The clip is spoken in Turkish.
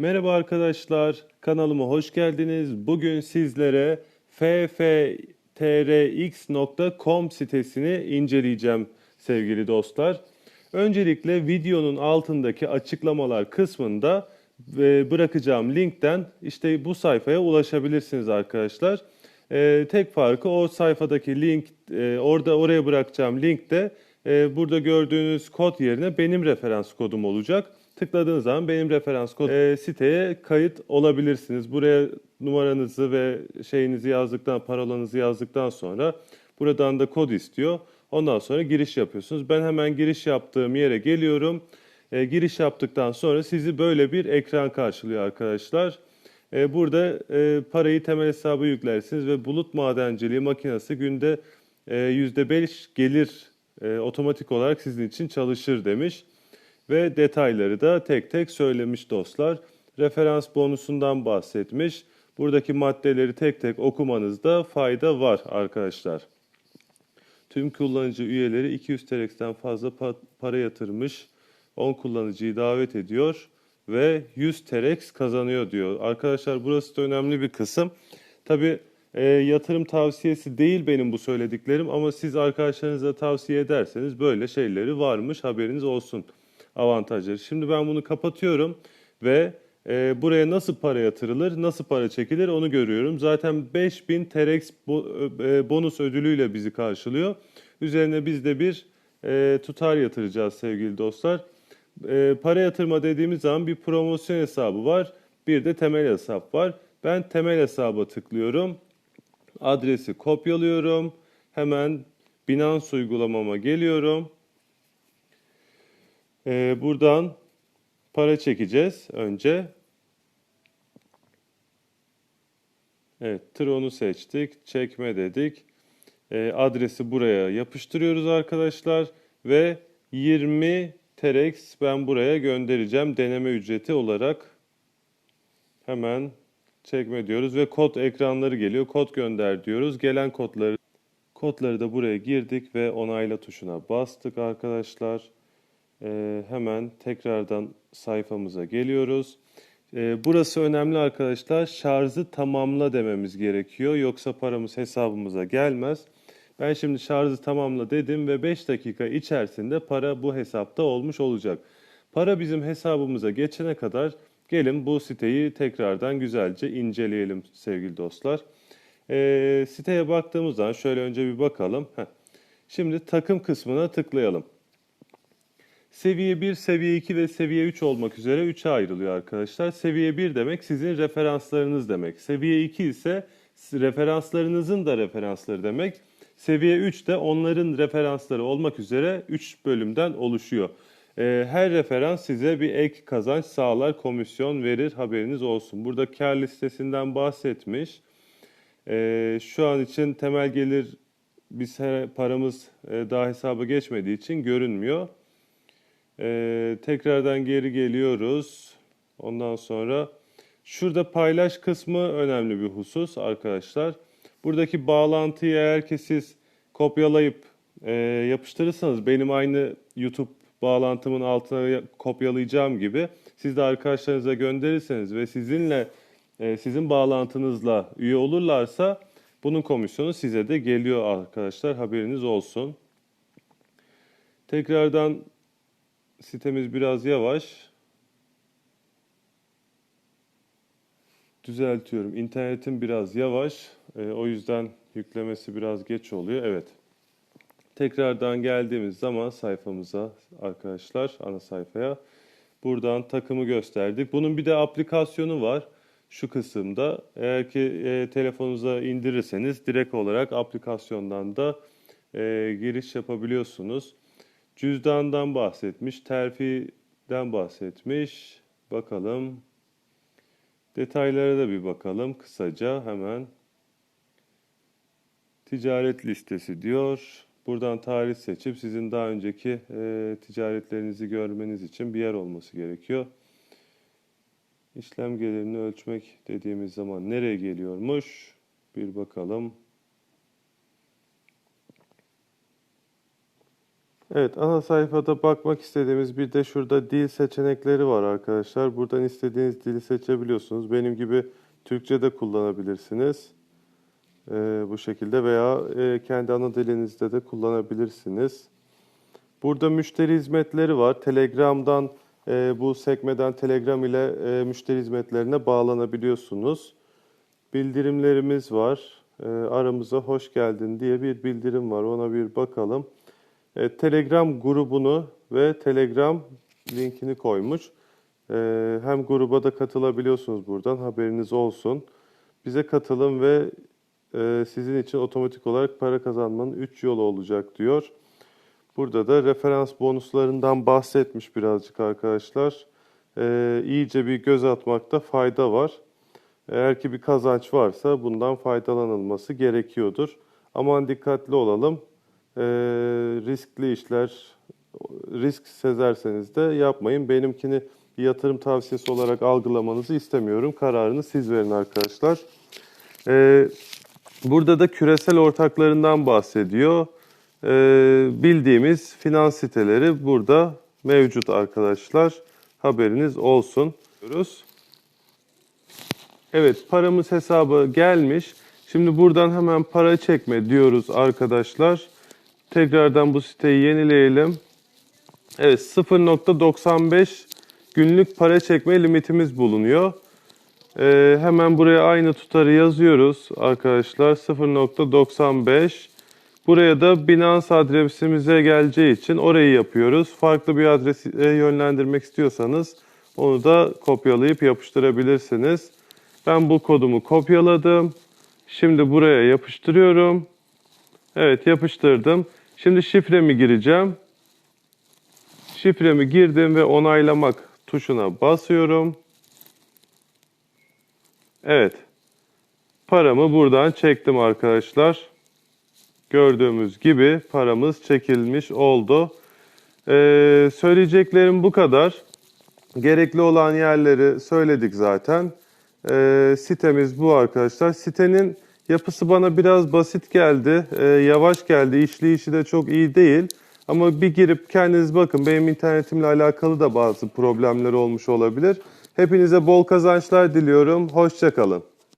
Merhaba arkadaşlar, kanalıma hoş geldiniz. Bugün sizlere fftrx.com sitesini inceleyeceğim sevgili dostlar. Öncelikle videonun altındaki açıklamalar kısmında e, bırakacağım linkten işte bu sayfaya ulaşabilirsiniz arkadaşlar. E, tek farkı o sayfadaki link, e, orada oraya bırakacağım linkte e, burada gördüğünüz kod yerine benim referans kodum olacak. Tıkladığınız zaman benim referans kod e, siteye kayıt olabilirsiniz. Buraya numaranızı ve şeyinizi yazdıktan, parolanızı yazdıktan sonra buradan da kod istiyor. Ondan sonra giriş yapıyorsunuz. Ben hemen giriş yaptığım yere geliyorum. E, giriş yaptıktan sonra sizi böyle bir ekran karşılıyor arkadaşlar. E, burada e, parayı temel hesabı yüklersiniz ve bulut madenciliği makinesi günde e, %5 gelir e, otomatik olarak sizin için çalışır demiş. Ve detayları da tek tek söylemiş dostlar. Referans bonusundan bahsetmiş. Buradaki maddeleri tek tek okumanızda fayda var arkadaşlar. Tüm kullanıcı üyeleri 200 TL'den fazla pa- para yatırmış. 10 kullanıcıyı davet ediyor ve 100 TRX kazanıyor diyor. Arkadaşlar burası da önemli bir kısım. Tabi yatırım tavsiyesi değil benim bu söylediklerim ama siz arkadaşlarınıza tavsiye ederseniz böyle şeyleri varmış haberiniz olsun avantajları. Şimdi ben bunu kapatıyorum ve e, buraya nasıl para yatırılır, nasıl para çekilir onu görüyorum. Zaten 5000 TRX bo- e, bonus ödülüyle bizi karşılıyor. Üzerine biz de bir e, tutar yatıracağız sevgili dostlar. E, para yatırma dediğimiz zaman bir promosyon hesabı var, bir de temel hesap var. Ben temel hesaba tıklıyorum. Adresi kopyalıyorum. Hemen Binance uygulamama geliyorum. Ee, buradan para çekeceğiz önce. Evet, Tron'u seçtik. Çekme dedik. Ee, adresi buraya yapıştırıyoruz arkadaşlar. Ve 20 TRX ben buraya göndereceğim deneme ücreti olarak. Hemen çekme diyoruz ve kod ekranları geliyor. Kod gönder diyoruz. Gelen kodları kodları da buraya girdik ve onayla tuşuna bastık arkadaşlar. Ee, hemen tekrardan sayfamıza geliyoruz. Ee, burası önemli arkadaşlar. Şarjı tamamla dememiz gerekiyor. Yoksa paramız hesabımıza gelmez. Ben şimdi şarjı tamamla dedim ve 5 dakika içerisinde para bu hesapta olmuş olacak. Para bizim hesabımıza geçene kadar gelin bu siteyi tekrardan güzelce inceleyelim sevgili dostlar. Ee, siteye baktığımız zaman şöyle önce bir bakalım. Heh. Şimdi takım kısmına tıklayalım. Seviye 1, seviye 2 ve seviye 3 olmak üzere 3'e ayrılıyor arkadaşlar. Seviye 1 demek sizin referanslarınız demek. Seviye 2 ise referanslarınızın da referansları demek. Seviye 3 de onların referansları olmak üzere 3 bölümden oluşuyor. Ee, Her referans size bir ek kazanç sağlar, komisyon verir haberiniz olsun. Burada kar listesinden bahsetmiş. Ee, Şu an için temel gelir biz paramız e, daha hesaba geçmediği için görünmüyor. Ee, tekrardan geri geliyoruz. Ondan sonra şurada paylaş kısmı önemli bir husus arkadaşlar. Buradaki bağlantıyı eğer ki siz kopyalayıp e, yapıştırırsanız benim aynı YouTube bağlantımın altına ya- kopyalayacağım gibi siz de arkadaşlarınıza gönderirseniz ve sizinle e, sizin bağlantınızla üye olurlarsa bunun komisyonu size de geliyor arkadaşlar haberiniz olsun. Tekrardan Sitemiz biraz yavaş. Düzeltiyorum. İnternetim biraz yavaş. Ee, o yüzden yüklemesi biraz geç oluyor. Evet. Tekrardan geldiğimiz zaman sayfamıza arkadaşlar ana sayfaya buradan takımı gösterdik. Bunun bir de aplikasyonu var şu kısımda. Eğer ki e, telefonunuza indirirseniz direkt olarak aplikasyondan da e, giriş yapabiliyorsunuz. Cüzdandan bahsetmiş, terfiden bahsetmiş. Bakalım. Detaylara da bir bakalım kısaca hemen. Ticaret listesi diyor. Buradan tarih seçip sizin daha önceki e, ticaretlerinizi görmeniz için bir yer olması gerekiyor. İşlem gelirini ölçmek dediğimiz zaman nereye geliyormuş? Bir bakalım. Evet, ana sayfada bakmak istediğimiz bir de şurada dil seçenekleri var arkadaşlar. Buradan istediğiniz dili seçebiliyorsunuz. Benim gibi Türkçe de kullanabilirsiniz. Ee, bu şekilde veya e, kendi ana dilinizde de kullanabilirsiniz. Burada müşteri hizmetleri var. Telegram'dan e, bu sekmeden Telegram ile e, müşteri hizmetlerine bağlanabiliyorsunuz. Bildirimlerimiz var. E, aramıza hoş geldin diye bir bildirim var. Ona bir bakalım. E, Telegram grubunu ve Telegram linkini koymuş. E, hem gruba da katılabiliyorsunuz buradan haberiniz olsun. Bize katılın ve e, sizin için otomatik olarak para kazanmanın 3 yolu olacak diyor. Burada da referans bonuslarından bahsetmiş birazcık arkadaşlar. E, iyice bir göz atmakta fayda var. Eğer ki bir kazanç varsa bundan faydalanılması gerekiyordur. Aman dikkatli olalım. Ee, riskli işler, risk sezerseniz de yapmayın. Benimkini bir yatırım tavsiyesi olarak algılamanızı istemiyorum. Kararını siz verin arkadaşlar. Ee, burada da küresel ortaklarından bahsediyor. Ee, bildiğimiz finans siteleri burada mevcut arkadaşlar. Haberiniz olsun. diyoruz. Evet paramız hesaba gelmiş. Şimdi buradan hemen para çekme diyoruz arkadaşlar. Tekrardan bu siteyi yenileyelim. Evet 0.95 günlük para çekme limitimiz bulunuyor. Ee, hemen buraya aynı tutarı yazıyoruz arkadaşlar. 0.95 Buraya da Binance adresimize geleceği için orayı yapıyoruz. Farklı bir adrese yönlendirmek istiyorsanız onu da kopyalayıp yapıştırabilirsiniz. Ben bu kodumu kopyaladım. Şimdi buraya yapıştırıyorum. Evet yapıştırdım. Şimdi şifremi gireceğim. Şifremi girdim ve onaylamak tuşuna basıyorum. Evet. Paramı buradan çektim arkadaşlar. Gördüğümüz gibi paramız çekilmiş oldu. Ee, söyleyeceklerim bu kadar. Gerekli olan yerleri söyledik zaten. Ee, sitemiz bu arkadaşlar. Sitenin yapısı bana biraz basit geldi. Ee, yavaş geldi. İşleyişi de çok iyi değil. Ama bir girip kendiniz bakın. Benim internetimle alakalı da bazı problemler olmuş olabilir. Hepinize bol kazançlar diliyorum. Hoşçakalın.